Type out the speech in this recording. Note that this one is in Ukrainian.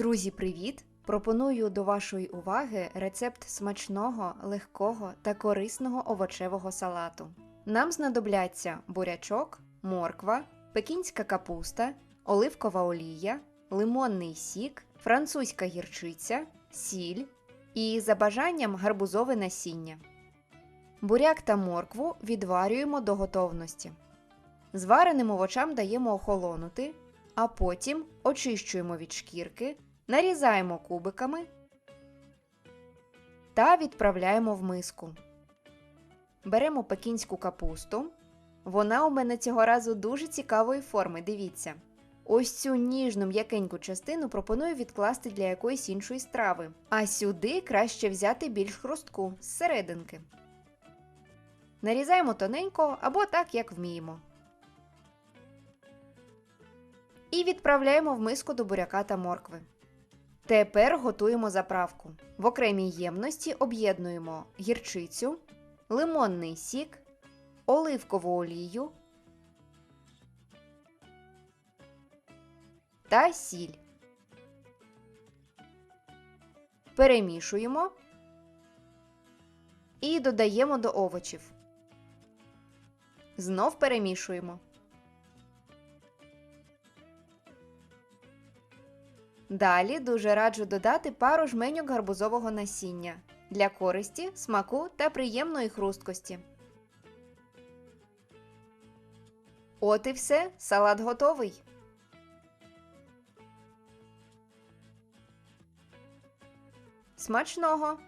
Друзі, привіт! Пропоную до вашої уваги рецепт смачного, легкого та корисного овочевого салату. Нам знадобляться бурячок, морква, пекінська капуста, оливкова олія, лимонний сік, французька гірчиця, сіль і за бажанням гарбузове насіння. Буряк та моркву відварюємо до готовності. Звареним овочам даємо охолонути, а потім очищуємо від шкірки, нарізаємо кубиками та відправляємо в миску. Беремо пекінську капусту. Вона у мене цього разу дуже цікавої форми, дивіться. Ось цю ніжну м'якеньку частину пропоную відкласти для якоїсь іншої страви, а сюди краще взяти більш хрустку з серединки. Нарізаємо тоненько або так, як вміємо. І відправляємо в миску до буряка та моркви. Тепер готуємо заправку. В окремій ємності об'єднуємо гірчицю, лимонний сік, оливкову олію та сіль. Перемішуємо і додаємо до овочів. Знов перемішуємо. Далі дуже раджу додати пару жменьок гарбузового насіння для користі, смаку та приємної хрусткості. От і все, салат готовий. Смачного!